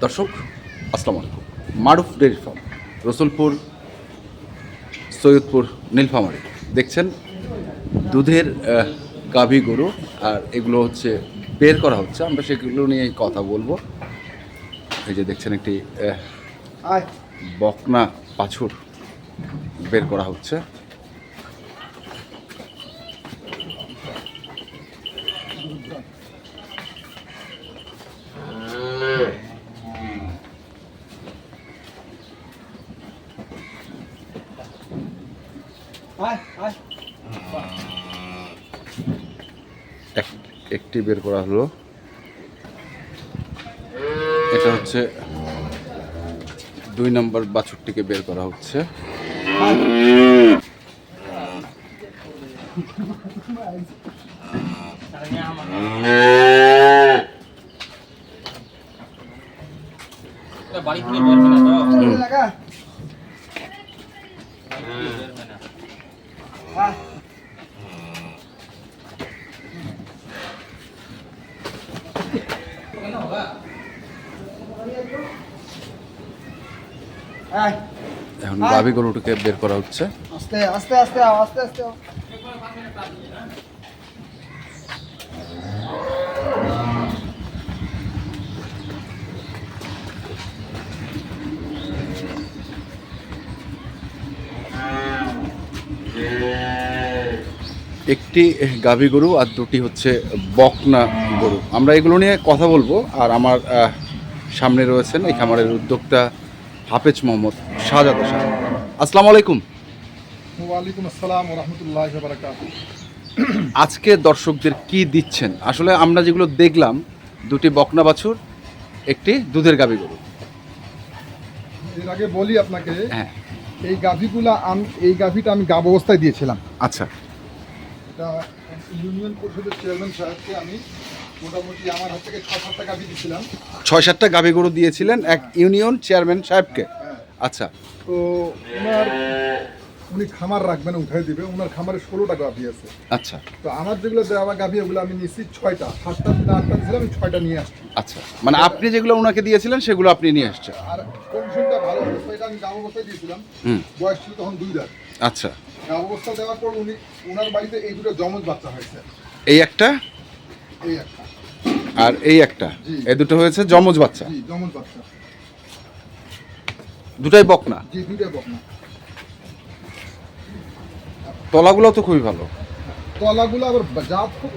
দর্শক আসসালামু আলাইকুম। Maruf dairy farm Rasulpur Saidpur Nilphamari. দেখছেন দুধের গাভী গরু আর এগুলো হচ্ছে বের করা হচ্ছে। আমরা সেগুলো নিয়ে কথা বলব। এই যে দেখছেন একটি বকনা পাছুর বের করা হচ্ছে আয় আয় এক- একটি বের করা হলো। এটা হচ্ছে দুই নম্বর বাছুরটিকে বের করা হচ্ছে। বাড়ি থেকে বেরবে না তো হুম। লাগা আয় আয় এখন গাভী গরুটিকে বের করা হচ্ছে। আস্তে আস্তে আস্তে আস্তে আস্তে একটি গাভী গরু আর দুটি হচ্ছে বকনা গরু। আমরা এগুলো নিয়ে কথা বলব আর আমার সামনে রয়েছেন এই খামারের উদ্যোক্তা হাফেজ মোহাম্মদ শাহজাদ শাহ আসসালামু আলাইকুম। ওয়ালাইকুম আসসালাম রহমতুল্লাহ আজকে দর্শকদের কি দিচ্ছেন? আসলে আমরা যেগুলো দেখলাম দুটি বকনা বাছুর একটি দুধের গাভী গরু। এর আগে বলি আপনাকে হ্যাঁ। এই গাভীগুলা আমি এই গাভীটা আমি গাব অবস্থায় দিয়েছিলাম। আচ্ছা। এটা ইউনিয়ন পরিষদের চেয়ারম্যান সাহেবকে আমি মোটামুটি আমার হাত থেকে ছ সাতটা গাভী দিয়েছিলাম ছয় সাতটা গাভী গরু দিয়েছিলেন এক ইউনিয়ন চেয়ারম্যান সাহেবকে। হ্যাঁ। আচ্ছা। তো ওনার উনি খামার রাখবেন উঠাই দিবে। ওনার খামারে ষোলোটা গাভী আছে। আচ্ছা। তো আমার যেগুলো দেওয়া গাভী ওগুলো আমি নিয়েছি ছয়টা। সাতটা না আটটা দিয়েছিলাম আমি ছয়টা নিয়ে আসছি। আচ্ছা। মানে আপনি যেগুলো ওনাকে দিয়েছিলেন সেগুলো আপনি নিয়ে আসছেন? আর কন্ডিশনটা ভালো অবস্থা এটা আমি গাব অবস্থায় দিয়েছিলাম। হুম। বয়স ছিল তখন দুই রাত আচ্ছা। গাব অবস্থা দেওয়ার পর উনি ওনার বাড়িতে এই দুটো জমজ বাচ্চা হয়েছে। এই একটা? এই একটা। আর এই একটা। জি। এই দুটো হয়েছে জমজ বাচ্চা। জি জমজ বাচ্চা। দুটাই বকনা। জি দুইটা বকনা। তলাগুলো তো খুবই ভালো। তলাগুলো আবার জাত খুব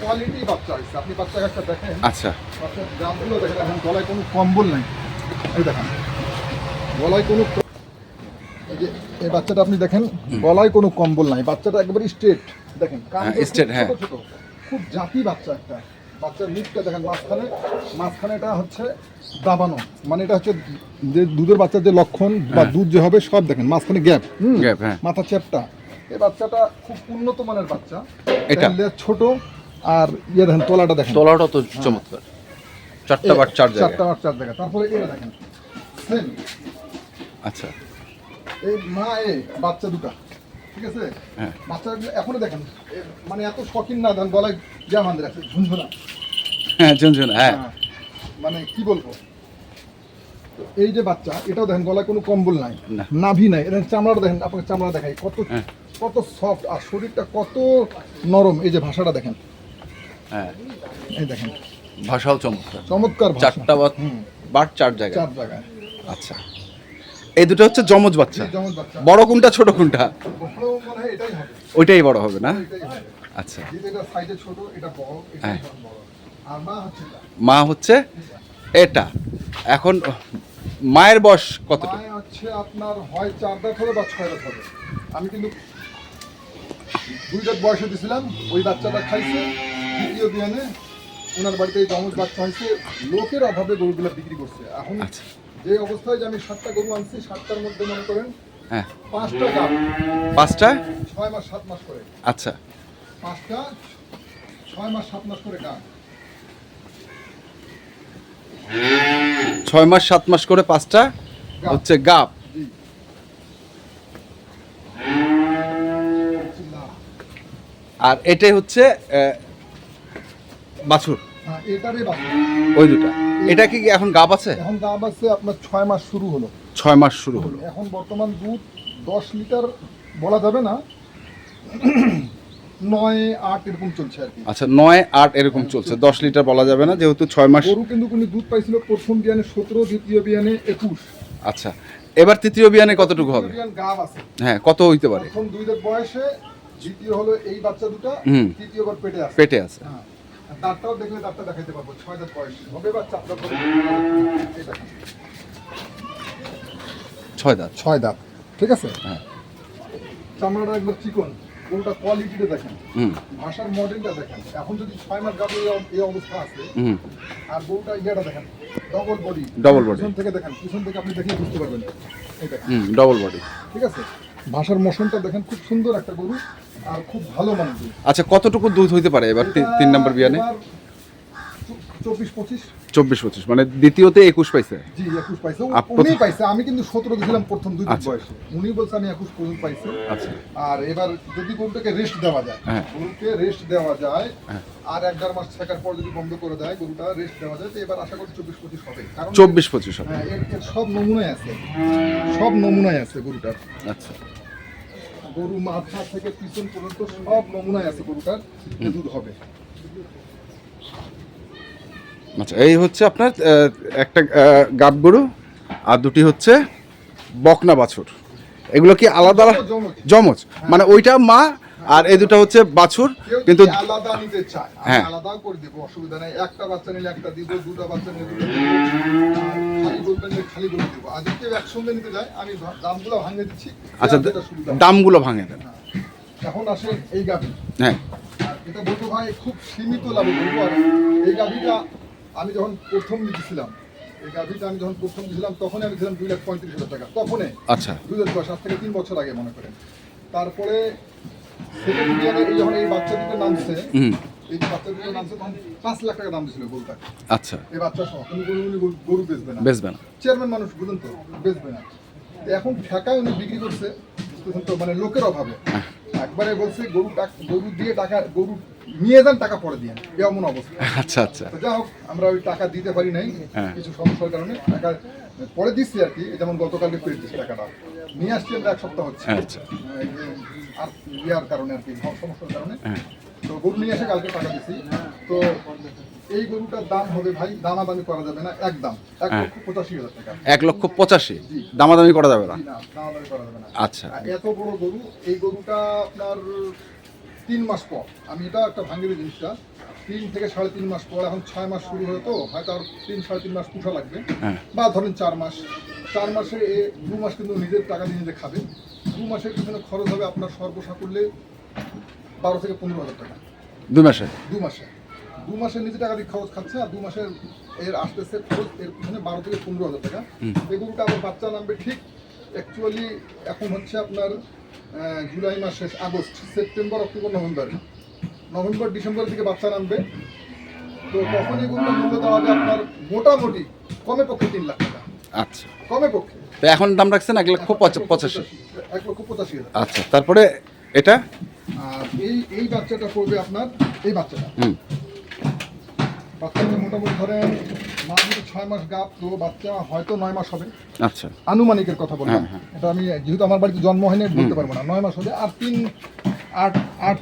কোয়ালিটি বাচ্চা হয়েছে। আপনি বাচ্চা একটা দেখেন? আচ্ছা। বাচ্চার জাতগুলো দেখেন এখন কোনো কম্বল নাই। এই দেখেন গলায় কোনো এই যে এই বাচ্চাটা আপনি দেখেন গলায় কোনো কম্বল নাই। বাচ্চাটা একবারে স্ট্রেট দেখেন হ্যাঁ, হ্যাঁ। খুব জাতি বাচ্চা একটা। বাচ্চার মুখটা দেখেন মাঝখানে মাঝখানে এটা হচ্ছে দাবানো মানে এটা হচ্ছে যে দুধের বাচ্চার যে লক্ষণ বা হ্যাঁ। দুধ যে হবে সব দেখেন মাঝখানে গ্যাপ। Gap, হ্যাঁ। মাথা চ্যাপটা এই বাচ্চাটা খুব উন্নত মানের বাচ্চা। এটা? ছোট আর ইয়ে দেখেন তলাটা দেখেন। তলাটা তো চমৎকার। চারটা বার চার চারটা জায়গায় বার চার জায়গা তারপরে এটা দেখেন। আচ্ছা। এই মা এ বাচ্চা দুটা। ঠিক আছে? হ্যাঁ। বাচ্চাগুলো এখনও দেখেন মানে এত শখিন না দেন গলায় জামান রাখছে ঝুনঝুনা। হ্যাঁ ঝুনঝুন হ্যাঁ। হ্যাঁ, মানে কি বলব? এই যে বাচ্চা এটাও দেখেন গলায় কোনো কম্বল নাই নাভি নাই এটা চামড়াটা দেখেন আপনাকে চামড়া দেখাই কত হ্যাঁ। কত সফট আর শরীরটা কত নরম এই যে ভাষাটা দেখেন। হ্যাঁ। এই দেখেন। ভাষাও চমৎকার। চমৎকার চারটা বার চার জায়গায়। চার জায়গায়। আচ্ছা। এই দুটো হচ্ছে জমজ বাচ্চা। বড় কোনটা ছোট কোনটা? ওইটাই বড় হবে না? আচ্ছা। হ্যাঁ। মা হচ্ছে এটা। এখন মায়ের বয়স কতটা? হচ্ছে আপনার হয় চার দাঁত হবে বা ছয় দাঁত হবে। আমি কিন্তু দুই দাঁত বয়সে দিয়েছিলাম ওই বাচ্চাটা খাইছে দ্বিতীয় ওনার বাড়িতে জমজ বাচ্চা হয়েছে। লোকের অভাবে গরুগুলো বিক্রি করছে। এখন আচ্ছা। যে অবস্থায় যে আমি সাতটা গরু আনছি সাতটার মধ্যে মনে করেন হ্যাঁ। পাঁচটা গাব পাঁচটা? ছয় মাস সাত মাস করে। আচ্ছা। পাঁচটা ছয় মাস সাত মাস করে গাব ছয় মাস সাত মাস করে পাঁচটা? হচ্ছে গাপ। আর এটাই হচ্ছে বাছুর। হ্যাঁ বাচ্চা ওই দুটা। এটা কি এখন গাব আছে? এখন দাম আছে আপনার ছয় মাস শুরু হলো। ছয় মাস শুরু হলো। এখন বর্তমান দুধ দশ লিটার বলা যাবে না। নয় আট এরকম চলছে আর কি। আচ্ছা নয় আট এরকম চলছে। দশ লিটার বলা যাবে না যেহেতু ছয় মাস গরু কিন্তু কোনো দুধ পাইছিল প্রথম বিয়ানে সতেরো দ্বিতীয় বিয়ানে একুশ। আচ্ছা এবার তৃতীয় বিয়ানে কতটুকু হবে? গাব আছে। হ্যাঁ কত হইতে পারে? প্রথম দুই বয়সে দ্বিতীয় হলো এই বাচ্চা দুটো। তৃতীয়বার পেটে আছে। পেটে আছে। হ্যাঁ। দাঁতটাও দেখলে দাঁতটা দেখাইতে পারব ছয় দাঁত বয়স। হবে বা চার দাঁত। ছয় দাঁত। ছয় দাঁত ঠিক আছে? হ্যাঁ। চামড়াটা একবার চিকন গরুটা কোয়ালিটিটা দেখেন। হুম। ভাষার মডেলটা দেখেন। এখন যদি ছয় মাস গাবে এই অবস্থা আছে আর গরুটা ইয়েটা দেখেন ডবল বডি Double body। পিছন থেকে দেখেন পিছন থেকে আপনি দেখে বুঝতে পারবেন। এই দেখেন। হুম ডবল বডি ঠিক আছে? ভাষার মোশনটা দেখেন খুব সুন্দর একটা গরু। আর খুব ভালো মানের আচ্ছা কতটুকু দুধ হইতে পারে এবার তিন নম্বর বিয়ানে চব্বিশ পঁচিশ। চব্বিশ পঁচিশ মানে দ্বিতীয়তে একুশ পাইছে? জি একুশ পাইছে। উনি পাইছে। আমি কিন্তু সতেরো দিয়েছিলাম প্রথম দুই আচ্ছা। বয়সে। উনি বলছে আমি একুশ পর্যন্ত পাইছে। আচ্ছা। আর এবার যদি গরুটাকে রেস্ট দেওয়া যায় হ্যাঁ। গরুকে রেস্ট দেওয়া যায় হ্যাঁ। আর এক দেড় মাস থাকার পর যদি বন্ধ করে দেয় গরুটা রেস্ট দেওয়া যায় তো এবার আশা করি চব্বিশ পঁচিশ হবে। কারণ চব্বিশ পঁচিশ হবে। হ্যাঁ, সব নমুনায় আছে। সব নমুনায় আছে গরুটার। আচ্ছা। গরু মাথা থেকে পিছন পর্যন্ত সব নমুনায় আছে গরুটার দুধ হবে। আচ্ছা এই হচ্ছে আপনার একটা গাব গরু আর দুটি হচ্ছে বকনা বাছুর। এগুলো কি আলাদা। জমজ মানে ওইটা মা আর এই দুটো হচ্ছে বাছুর কিন্তু আলাদা নিতে চায় হ্যাঁ। আলাদাও করে দেবো অসুবিধা নেই। একটা বাচ্চা নিলে একটা দিব দুটো বাচ্চা নিলে দুটো খালি বলবেন যে খালি বলে দেবো। আর যদি একসঙ্গে নিতে যায় আমি দামগুলো ভাঙে দিচ্ছি আচ্ছা দামগুলো ভাঙে দেন। হ্যাঁ। এখন আসে এই গাভি। হ্যাঁ। এটা বলতে ভাই খুব সীমিত লাভে বলব আর এই গাভিটা আমি যখন প্রথম নিতেছিলাম এই গাভিটা আমি যখন প্রথম দিয়েছিলাম তখন আমি ছিলাম দুই লাখ পঁয়ত্রিশ হাজার টাকা। তখনই আচ্ছা। দুই হাজার দশ আজ থেকে তিন বছর আগে মনে করেন। তারপরে যখন এই বাচ্চা দুটো নামছে এই বাচ্চা দুটো নামছে তখন পাঁচ লাখ টাকা দাম গরুটা আচ্ছা। এই বাচ্চা সহ। কিন্তু গরু গরু- গরু বেচবে না। বেচবে না। চেয়ারম্যান মানুষ বুঝুন তো বেচবে না। তো এখন ঠেকায় উনি বিক্রি করছে তো মানে লোকের অভাবে। একবারে বলছে গরু গরু দিয়ে টাকা গরু নিয়ে যান টাকা পরে দিয়ে এমন অবস্থা। আচ্ছা আচ্ছা। তো যা হোক আমরা ওই টাকা দিতে পারি নাই। হ্যাঁ। কিছু সমস্যার কারণে টাকা পরে দিচ্ছি আর কি। যেমন গতকালকে পেয়ে দিচ্ছি টাকাটা। নিয়ে আসছি আমরা এক সপ্তাহ হচ্ছে। আচ্ছা। আর ইয়ার কারণে আর কি সমস্যার কারণে। হ্যাঁ। তো গরু নিয়ে এসে কালকে টাকা দিচ্ছি তো এই গরুটার দাম হবে ভাই দামাদামি করা যাবে না একদম এক হ্যাঁ। লক্ষ পঁচাশি হাজার টাকা। এক লক্ষ পঁচাশি? দামাদামি করা যাবে না? দামাদামি করা যাবে না। আচ্ছা। এত বড় গরু এই গরুটা আপনার তিন মাস পর আমি এটা একটা ভাঙির জিনিসটা তিন থেকে সাড়ে তিন মাস পর এখন ছয় মাস শুরু হয়ে তো হয়তো আর তিন সাড়ে তিন মাস পুষা লাগবে। হ্যাঁ। বা ধরেন চার মাস চার মাসে দু মাস কিন্তু নিজের টাকা দিয়ে নিজে খাবে। দু মাসের পিছনে খরচ হবে আপনার সর্বসাকুল্যে বারো থেকে পনেরো হাজার টাকা। দুই মাসে? দু মাসে। দু মাসের নিজে টাকা দিয়ে খরচ খাচ্ছে আর দু মাসের এর আসতেছে খরচ এর পিছনে বারো থেকে পনেরো হাজার টাকা। এই গরুটা আবার বাচ্চা নামবে ঠিক অ্যাকচুয়ালি এখন হচ্ছে আপনার জুলাই মাস শেষ August September October November. November ডিসেম্বরের দিকে বাচ্চা নামবে। তো তখন গরুটা মূল্য দেওয়া হবে আপনার মোটামুটি কমে পক্ষে তিন লাখ টাকা। আচ্ছা। কমে পক্ষে। তো এখন দাম রাখছেন এক লক্ষ পঁচাশি। এক লক্ষ পঁচাশি হাজার। আচ্ছা তারপরে এটা? আর এই এই বাচ্চাটা পড়বে আপনার এই বাচ্চাটা। হুম। বাচ্চাটা মোটামুটি ধরেন মা যদি ছয় মাস গাপ তো বাচ্চা হয়তো নয় মাস হবে। আচ্ছা। আনুমানিকের কথা বললাম। হ্যাঁ, হ্যাঁ। এটা আমি যেহেতু আমার বাড়িতে জন্ম হয়নি বলতে পারব না। নয় মাস হলে আর তিন আট আট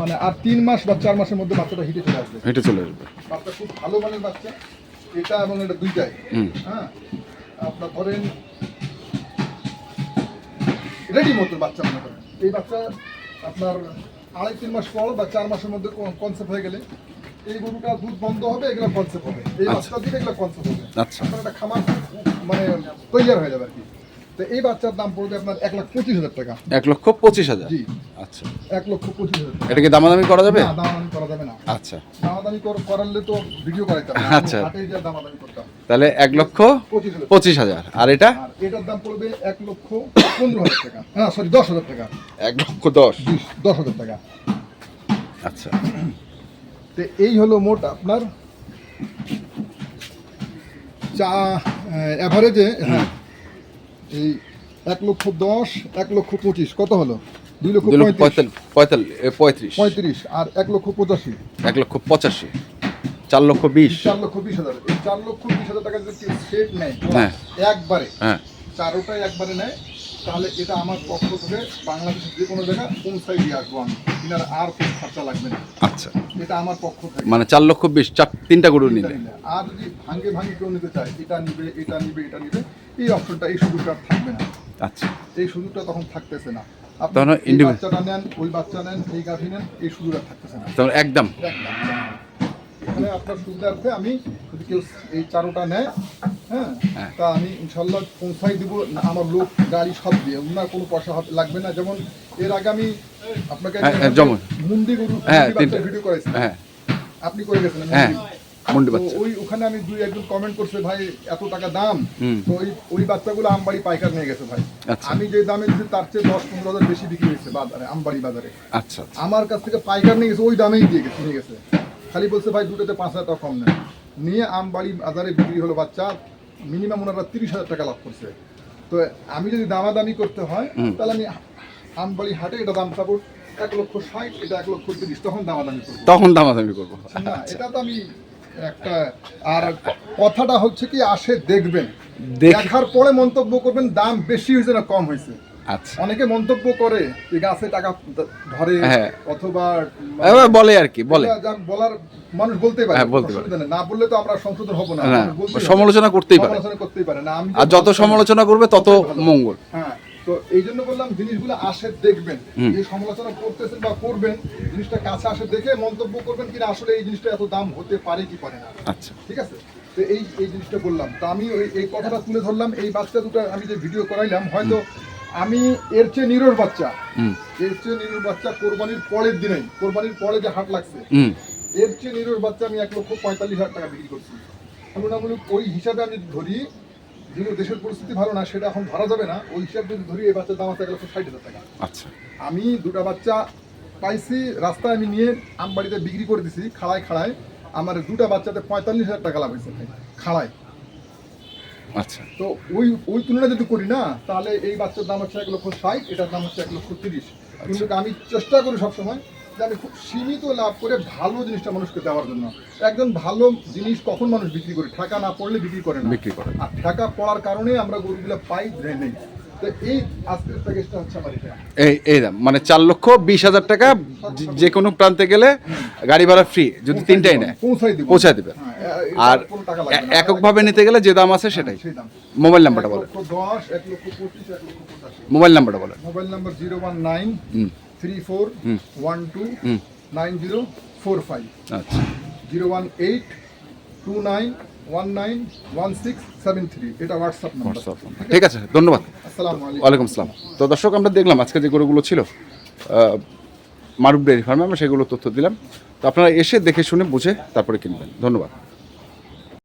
মানে আর তিন মাস বা চার মাসের মধ্যে বাচ্চাটা হিটে চলে আসবে। হেঁটে চলে আসবে। বাচ্চা খুব ভালো মানের বাচ্চা। এটা এবং এটা দুইটাই। হ্যাঁ? আপনার ধরেন রেডি মতো বাচ্চা মনে করেন। এই বাচ্চা আপনার আড়াই তিন মাস পর বা চার মাসের মধ্যে কনসেপ্ট হয়ে গেলে এই গরুটা দুধ বন্ধ হবে এগুলো কনসেপ্ট হবে। এই আচ্ছা। বাচ্চা দিকে এগুলো কনসেপ্ট হবে। আচ্ছা। আপনার একটা খামার মানে তৈরি হয়ে যাবে আর কি। তো এই বাচ্চার দাম পড়বে আপনার এক লাখ পঁচিশ হাজার টাকা। এক লক্ষ পঁচিশ হাজার? জি। আচ্ছা। এক লক্ষ পঁচিশ হাজার এটা কি দামাদামি করা যাবে? না দামাদামি করা যাবে না। আচ্ছা। দামাদামি কর- করালে তো ভিডিও করাইতে হবে আচ্ছা। দামাদামি করতাম। তাহলে এক লক্ষ পঁচিশ হাজার। আর এটা? এটার দাম পড়বে এক লক্ষ পনেরো হাজার টাকা। হ্যাঁ সরি দশ হাজার টাকা। এক লক্ষ দশ? দশ হাজার টাকা। আচ্ছা। তো এই হলো মোট আপনার চা অ্যাভারেজে হ্যাঁ এই এক লক্ষ দশ এক লক্ষ পঁচিশ কত হলো? দুই লক্ষ পঁয়ত্রিশ। পঁয়ত্রিশ। আর এক লক্ষ পঁচাশি। এক লক্ষ পঁচাশি চার লক্ষ বিশ। চার লক্ষ বিশ হাজার। এই চার লক্ষ বিশ হাজার টাকা যদি সেট নেয় হ্যাঁ। একবারে হ্যাঁ। চারোটাই একবারে নেয় তাহলে এটা আমার পক্ষ থেকে বাংলাদেশের যে কোনো জায়গা পৌঁছাই দিয়ে আসব আমি। কিনার আর কোনো খরচা লাগবে না। আচ্ছা। এটা আমার পক্ষ থেকে। মানে চার লক্ষ বিশ চার তিনটা গরু নিলে? আর যদি ভাঙ্গে ভাঙ্গে কেউ নিতে চায় এটা নিবে এটা নিবে এটা নিবে এই অপশনটা এই সুযোগটা থাকবে না। আচ্ছা। এই সুযোগটা তখন থাকতেছে না। আপনি তখন এই বাচ্চাটা নেন ওই বাচ্চা নেন এই গাভী নেন এই সুযোগ আর থাকতেছে না। তাহলে একদম। এখানে আপনার সুবিধার্থে আমি যদি কেউ এই চারোটা নেয় হ্যাঁ হ্যাঁ। তা আমি ইনশাল্লাহ পৌঁছাই দিব আমার লোক গাড়ি সব দিয়ে। ওনার কোনো পয়সা লাগবে না। যেমন এর আগে আমি আপনাকে হ্যাঁ, হ্যাঁ, যেমন। মুন্ডি গরু। ভিডিও করেছি হ্যাঁ। আপনি করে গেছিলেন ওই ওখানে আমি দুই একজন কমেন্ট করছে ভাই এত টাকা দাম? তো ওই ওই বাচ্চাগুলো আমবাড়ি পাইকার নিয়ে গেছে ভাই। আচ্ছা। আমি যে দামে দিচ্ছি তার চেয়ে দশ পনেরো হাজার বেশি বিক্রি হয়েছে বাজারে আমবাড়ি বাজারে। আচ্ছা আচ্ছা। আমার কাছ থেকে পাইকার নিয়ে গেছে ওই দামেই দিয়ে গেছে নিয়ে গেছে। খালি বলছে ভাই দুটোতে পাঁচ হাজার টাকা কম নেন। নিয়ে আমবাড়ি বাজারে বিক্রি হলো বাচ্চা মিনিমাম ওনারা তিরিশ হাজার টাকা লাভ করছে। তো আমি যদি দামাদামি করতে হয় তাহলে আমি আমবাড়ি হাটে এটা দাম চাবো এক লক্ষ ষাট এটা এক লক্ষ তিরিশ তখন দামাদামি করব। তখন দামাদামি করব। না এটা তো আমি একটা আর কথাটা হচ্ছে কি আসে দেখবেন। দেখার পরে মন্তব্য করবেন দাম বেশি হয়েছে না কম হয়েছে? অনেকে মন্তব্য করে যে গাছে টাকা ধরে হ্যাঁ। অথবা বলে আর কি বলে। বলার মানুষ বলতেই পারে হ্যাঁ, বলতে পারে। না বললে তো আমরা সংশোধন হব না পারে। সমালোচনা করতেই পারে। সমালোচনা করতেই পারে। না আর যত সমালোচনা করবে তত মঙ্গল। হ্যাঁ তো এই জন্য বললাম জিনিসগুলো আসে দেখবেন। এই সমালোচনা করতেছেন বা করবেন জিনিসটা কাছে আসে দেখে মন্তব্য করবেন কিনা আসলে এই জিনিসটা এত দাম হতে পারে কি পারে না। আচ্ছা। ঠিক আছে? তো এই এই জিনিসটা বললাম। তো আমি ওই এই কথাটা তুলে ধরলাম। এই বাচ্চা দুটো আমি যে ভিডিও করাইলাম হয়তো আমি এর চেয়ে নিরোর বাচ্চা। হুম। এর চেয়ে নিরোর বাচ্চা কোরবানির পরের দিনেই কোরবানির পরে যে হাট লাগছে। এর চেয়ে নিরোর বাচ্চা আমি এক লক্ষ পঁয়তাল্লিশ হাজার টাকা বিক্রি করছি। তুলনামূলক ওই হিসাবে আমি ধরি যেহেতু দেশের পরিস্থিতি ভালো না সেটা এখন ধরা যাবে না। ওই হিসাব যদি ধরি এই বাচ্চার দাম আছে এক লক্ষ ষাট হাজার টাকা। আচ্ছা। আমি দুটা বাচ্চা পাইছি রাস্তায় আমি নিয়ে আমবাড়িতে বিক্রি করে দিছি খাড়ায় খাড়ায়। আমার দুটা বাচ্চাতে পঁয়তাল্লিশ হাজার টাকা লাভ হয়েছে খাড়ায়। আচ্ছা। তো ওই ওই তুলনা যদি করি না তাহলে এই বাচ্চার দাম হচ্ছে এক লক্ষ ষাট এটার দাম হচ্ছে এক লক্ষ তিরিশ। কিন্তু আমি চেষ্টা করি সবসময় যে আমি খুব সীমিত লাভ করে ভালো জিনিসটা মানুষকে দেওয়ার জন্য। একজন ভালো জিনিস কখন মানুষ বিক্রি করে? টাকা না পড়লে বিক্রি করে না। বিক্রি করে। আর টাকা পড়ার কারণে আমরা গরুগুলো পাই নেই। তো এই এই এই দাম মানে চার লক্ষ বিশ হাজার টাকা যে- কোনো প্রান্তে গেলে গাড়ি ভাড়া ফ্রি যদি তিনটাই নেয় পৌঁছাই দিব। পৌঁছায় দিবে। হ্যাঁ, এটা আর। এককভাবে নিতে গেলে যে দাম আছে সেটাই। মোবাইল নাম্বারটা বলেন। দশ এক লক্ষ পঁচিশ এক লক্ষ পঁচাশি। মোবাইল নাম্বারটা বলেন। Mobile number zero one nine three four one two nine zero four five. আচ্ছা। Zero one eight two nine one nine one six seven three. এটা হোয়াটসঅ্যাপ নাম্বার। হোয়াটসঅ্যাপ ঠিক আছে ধন্যবাদ। আসসালামু আলাইকুম। ওয়ালাইকুম আসসালাম। তো দর্শক আমরা দেখলাম আজকে যে গরুগুলো ছিল মারুফ ডেয়ারি ফার্মে আমরা সেগুলো তথ্য দিলাম। তো আপনারা এসে দেখে শুনে বুঝে তারপরে কিনবেন। ধন্যবাদ।